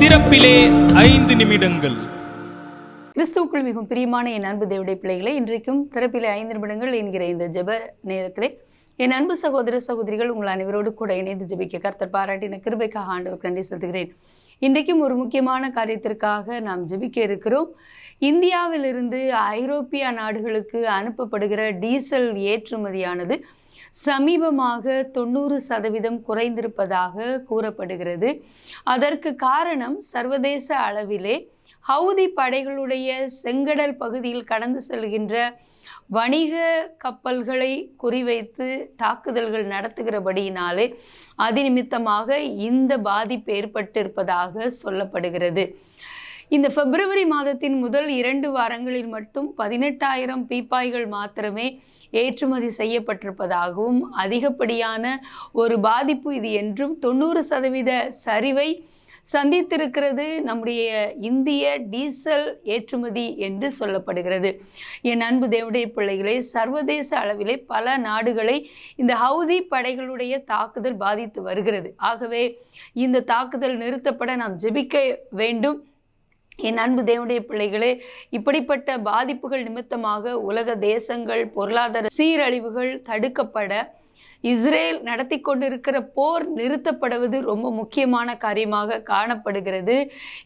திறப்பிலே ஐந்து நிமிடங்கள். கிறிஸ்துவுக்குள் மிகவும் பிரியமான என் அன்பு தேவடைய பிள்ளைகளை இன்றைக்கும் திறப்பிலே ஐந்து நிமிடங்கள் என்கிற இந்த ஜெப நேரத்திலே என் அன்பு சகோதர சகோதரிகள் உங்கள் அனைவரோடு கூட இணைந்து ஜெபிக்க கர்த்தர் பாராட்டின கிருபைக்காக ஆண்டவர் நன்றி செலுத்துகிறேன். இன்றைக்கும் ஒரு முக்கியமான காரியத்திற்காக நாம் ஜெபிக்க இருக்கிறோம். இந்தியாவிலிருந்து ஐரோப்பிய நாடுகளுக்கு அனுப்பப்படுகிற டீசல் ஏற்றுமதியானது சமீபமாக தொண்ணூறு சதவீதம் குறைந்திருப்பதாக கூறப்படுகிறது. அதற்கு காரணம் சர்வதேச அளவிலே ஹவுதி படைகளுடைய செங்கடல் பகுதியில் கடந்து செல்கின்ற வணிக கப்பல்களை குறிவைத்து தாக்குதல்கள் நடத்துகிறபடியினாலே அதிநிமித்தமாக இந்த பாதிப்பு ஏற்பட்டிருப்பதாக சொல்லப்படுகிறது. இந்த பிப்ரவரி மாதத்தின் முதல் இரண்டு வாரங்களில் மட்டும் பதினெட்டாயிரம் பீப்பாய்கள் மாத்திரமே ஏற்றுமதி செய்யப்பட்டிருப்பதாகவும் அதிகப்படியான ஒரு பாதிப்பு இது என்றும் தொண்ணூறு சதவீத சரிவை சந்தித்திருக்கிறது நம்முடைய இந்திய டீசல் ஏற்றுமதி என்று சொல்லப்படுகிறது. என் அன்பு தேவடைய பிள்ளைகளே சர்வதேச அளவிலே பல நாடுகளை இந்த ஹவுதி படைகளுடைய தாக்குதல் பாதித்து வருகிறது. ஆகவே இந்த தாக்குதல் நிறுத்தப்பட நாம் ஜெபிக்க வேண்டும். என் அன்பு தேவனுடைய பிள்ளைகளே இப்படிப்பட்ட பாதிப்புகள் நிமித்தமாக உலக தேசங்கள் பொருளாதார சீரழிவுகள் தடுக்கப்பட இஸ்ரேல் நடத்தி கொண்டிருக்கிற போர் நிறுத்தப்படுவது ரொம்ப முக்கியமான காரியமாக காணப்படுகிறது.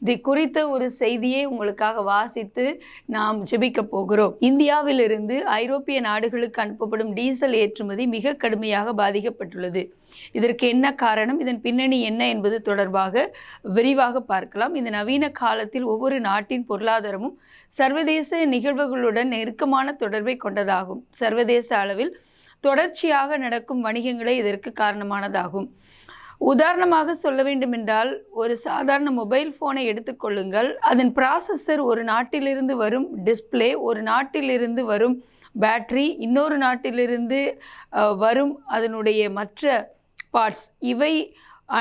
இதை குறித்த ஒரு செய்தியை உங்களுக்காக வாசித்து நாம் ஜெபிக்க போகிறோம். இந்தியாவிலிருந்து ஐரோப்பிய நாடுகளுக்கு அனுப்பப்படும் டீசல் ஏற்றுமதி மிக கடுமையாக பாதிக்கப்பட்டுள்ளது. இதற்கு என்ன காரணம்? இதன் பின்னணி என்ன என்பது தொடர்பாக விரிவாக பார்க்கலாம். இந்த நவீன காலத்தில் ஒவ்வொரு நாட்டின் பொருளாதாரமும் சர்வதேச நிகழ்வுகளுடன் நெருக்கமான தொடர்பை கொண்டதாகும். சர்வதேச அளவில் தொடர்ச்சியாக நடக்கும் வணிகங்களே இதற்கு காரணமானதாகும். உதாரணமாக சொல்ல வேண்டுமென்றால் ஒரு சாதாரண மொபைல் ஃபோனை எடுத்துக்கொள்ளுங்கள் அதன் ப்ராசஸர் ஒரு நாட்டிலிருந்து வரும் டிஸ்ப்ளே ஒரு நாட்டிலிருந்து வரும் பேட்டரி இன்னொரு நாட்டிலிருந்து வரும் அதனுடைய மற்ற பார்ட்ஸ் இவை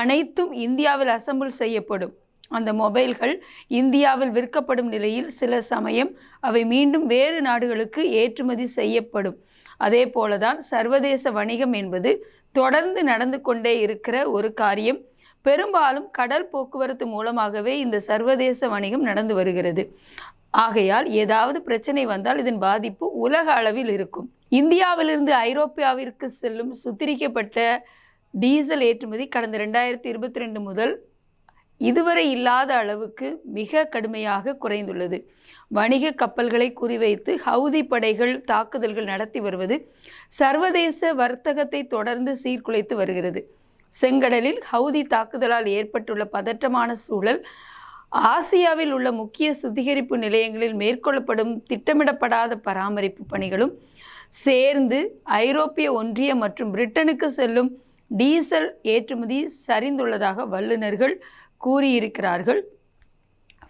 அனைத்தும் இந்தியாவில் அசெம்பிள் செய்யப்படும். அந்த மொபைல்கள் இந்தியாவில் விற்கப்படும் நிலையில் சில சமயம் அவை மீண்டும் வேறு நாடுகளுக்கு ஏற்றுமதி செய்யப்படும். அதே போலதான் சர்வதேச வணிகம் என்பது தொடர்ந்து நடந்து கொண்டே இருக்கிற ஒரு காரியம். பெரும்பாலும் கடல் போக்குவரத்து மூலமாகவே இந்த சர்வதேச வணிகம் நடந்து வருகிறது. ஆகையால் ஏதாவது பிரச்சனை வந்தால் இதன் பாதிப்பு உலக அளவில் இருக்கும். இந்தியாவிலிருந்து ஐரோப்பியாவிற்கு செல்லும் சுத்திரிக்கப்பட்ட டீசல் ஏற்றுமதி கடந்த ரெண்டாயிரத்தி இருபத்தி ரெண்டு முதல் இதுவரை இல்லாத அளவுக்கு மிக கடுமையாக குறைந்துள்ளது. வணிக கப்பல்களை குறிவைத்து ஹவுதி படைகள் தாக்குதல்கள் நடத்தி வருவது சர்வதேச வர்த்தகத்தை தொடர்ந்து சீர்குலைத்து வருகிறது. செங்கடலில் ஹவுதி தாக்குதலால் ஏற்பட்டுள்ள பதற்றமான சூழல் ஆசியாவில் உள்ள முக்கிய சுத்திகரிப்பு நிலையங்களில் மேற்கொள்ளப்படும் திட்டமிடப்படாத பராமரிப்பு பணிகளும் சேர்ந்து ஐரோப்பிய ஒன்றியம் மற்றும் பிரிட்டனுக்கு செல்லும் டீசல் ஏற்றுமதி சரிந்துள்ளதாக வல்லுநர்கள் கூறியிருக்கிறார்கள்.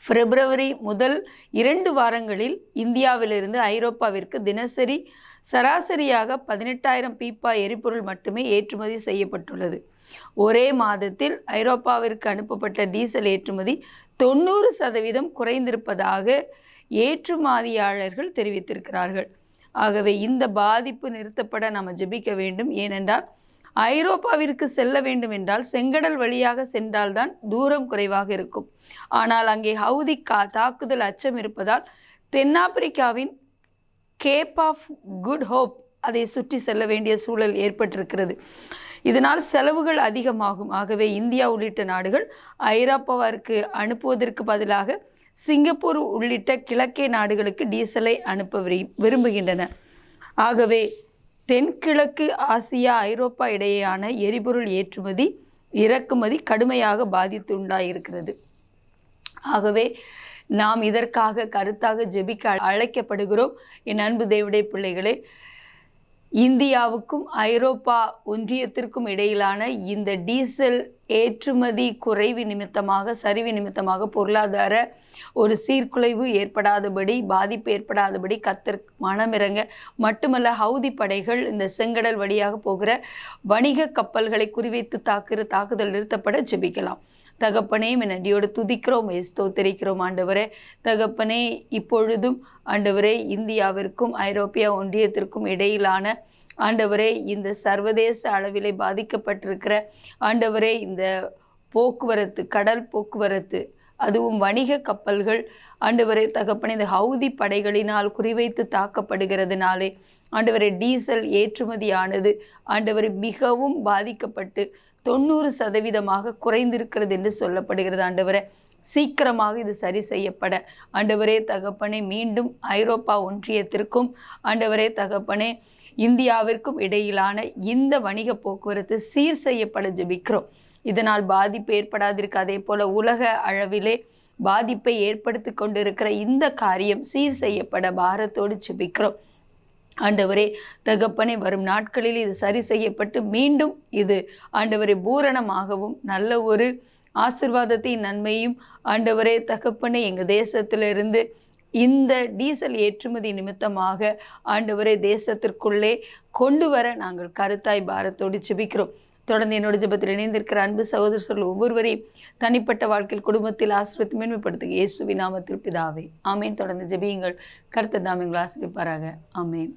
பிப்ரவரி முதல் இரண்டு வாரங்களில் இந்தியாவிலிருந்து ஐரோப்பாவிற்கு தினசரி சராசரியாக பதினெட்டாயிரம் பீப்பா எரிபொருள் மட்டுமே ஏற்றுமதி செய்யப்பட்டுள்ளது. ஒரே மாதத்தில் ஐரோப்பாவிற்கு அனுப்பப்பட்ட டீசல் ஏற்றுமதி தொண்ணூறு சதவீதம் குறைந்திருப்பதாக ஏற்றுமதியாளர்கள் தெரிவித்திருக்கிறார்கள். ஆகவே இந்த பாதிப்பு நிறுத்தப்பட நாம் ஜெபிக்க வேண்டும். ஏனென்றால் ஐரோப்பாவிற்கு செல்ல வேண்டும் என்றால் செங்கடல் வழியாக சென்றால்தான் தூரம் குறைவாக இருக்கும். ஆனால் அங்கே ஹவுதி கா தாக்குதல் அச்சம் இருப்பதால் தென்னாப்பிரிக்காவின் கேப் ஆஃப் குட் ஹோப் அதை சுற்றி செல்ல வேண்டிய சூழல் ஏற்பட்டிருக்கிறது. இதனால் செலவுகள் அதிகமாகும். ஆகவே இந்தியா உள்ளிட்ட நாடுகள் ஐரோப்பாவிற்கு அனுப்புவதற்கு பதிலாக சிங்கப்பூர் உள்ளிட்ட கிழக்கே நாடுகளுக்கு டீசலை அனுப்ப விரும்புகின்றன. ஆகவே தென்கிழக்கு ஆசியா ஐரோப்பா இடையேயான எரிபொருள் ஏற்றுமதி இறக்குமதி கடுமையாக பாதித்து உண்டாயிருக்கிறது ஆகவே நாம் இதற்காக கருத்தாக ஜெபிக்க அழைக்கப்படுகிறோம். என் அன்பு தேவடைய பிள்ளைகளே இந்தியாவுக்கும் ஐரோப்பா ஒன்றியத்திற்கும் இடையிலான இந்த டீசல் ஏற்றுமதி குறைவு நிமித்தமாக சரிவு நிமித்தமாக பொருளாதார ஒரு சீர்குலைவு ஏற்படாதபடி பாதிப்பு ஏற்படாதபடி கத்தர் மனமிறங்க. மட்டுமல்ல ஹவுதி படைகள் இந்த செங்கடல் வழியாக போகிற வணிக கப்பல்களை குறிவைத்து தாக்குகிற தாக்குதல் நிறுத்தப்பட ஜெபிக்கலாம். தகப்பனே உம்மை நன்றியோடு துதிக்கிறோம் ஸ்தோத்தரிக்கிறோம் ஆண்டவரே. தகப்பனே இப்பொழுதும் ஆண்டவரே இந்தியாவிற்கும் ஐரோப்பிய ஒன்றியத்திற்கும் இடையிலான ஆண்டவரே இந்த சர்வதேச அளவிலே பாதிக்கப்பட்டிருக்கிற ஆண்டவரே இந்த போக்குவரத்து கடல் போக்குவரத்து அதுவும் வணிக கப்பல்கள் ஆண்டவரே தகப்பனே இந்த ஹவுதி படைகளினால் குறிவைத்து தாக்கப்படுகிறதுனாலே ஆண்டவரே டீசல் ஏற்றுமதியானது ஆண்டவரை மிகவும் பாதிக்கப்பட்டு தொண்ணூறு சதவீதமாக குறைந்திருக்கிறது என்று சொல்லப்படுகிறது ஆண்டவரே. சீக்கிரமாக இது சரி செய்யப்பட. ஆண்டவரே தகப்பனே மீண்டும் ஐரோப்பா ஒன்றியத்திற்கும் ஆண்டவரே தகப்பனே இந்தியாவிற்கும் இடையிலான இந்த வணிக போக்குவரத்து சீர் செய்யப்பட ஜபிக்கிறோம். இதனால் பாதிப்பு ஏற்படாதிருக்கு அதே போல் உலக அளவிலே பாதிப்பை ஏற்படுத்தி கொண்டிருக்கிற இந்த காரியம் சீர் செய்யப்பட பாரத்தோடு ஜபிக்கிறோம். ஆண்டவரே தகப்பனே வரும் நாட்களில் இது சரி செய்யப்பட்டு மீண்டும் இது ஆண்டவரே பூரணமாகவும் நல்ல ஒரு ஆசிர்வாதத்தையும் நன்மையும் ஆண்டவரே தகப்பனே எங்கள் தேசத்திலிருந்து இந்த டீசல் ஏற்றுமதி நிமித்தமாக ஆண்டவரே தேசத்திற்குள்ளே கொண்டு வர நாங்கள் கருத்தாய் பாரத்தோடு ஜெபிக்கிறோம். தொடர்ந்து என்னோட ஜெபத்தில் இணைந்திருக்கிற அன்பு சகோதரர்கள் ஒவ்வொருவரையும் தனிப்பட்ட வாழ்க்கையில் குடும்பத்தில் ஆசிரியத்தை மேன்மைப்படுத்துக. இயேசுவி நாமத்தில் பிதாவே. ஆமேன். தொடர்ந்து ஜெபியுங்கள். கருத்து எங்களை ஆசிரியப்பாராக ஆமேன்.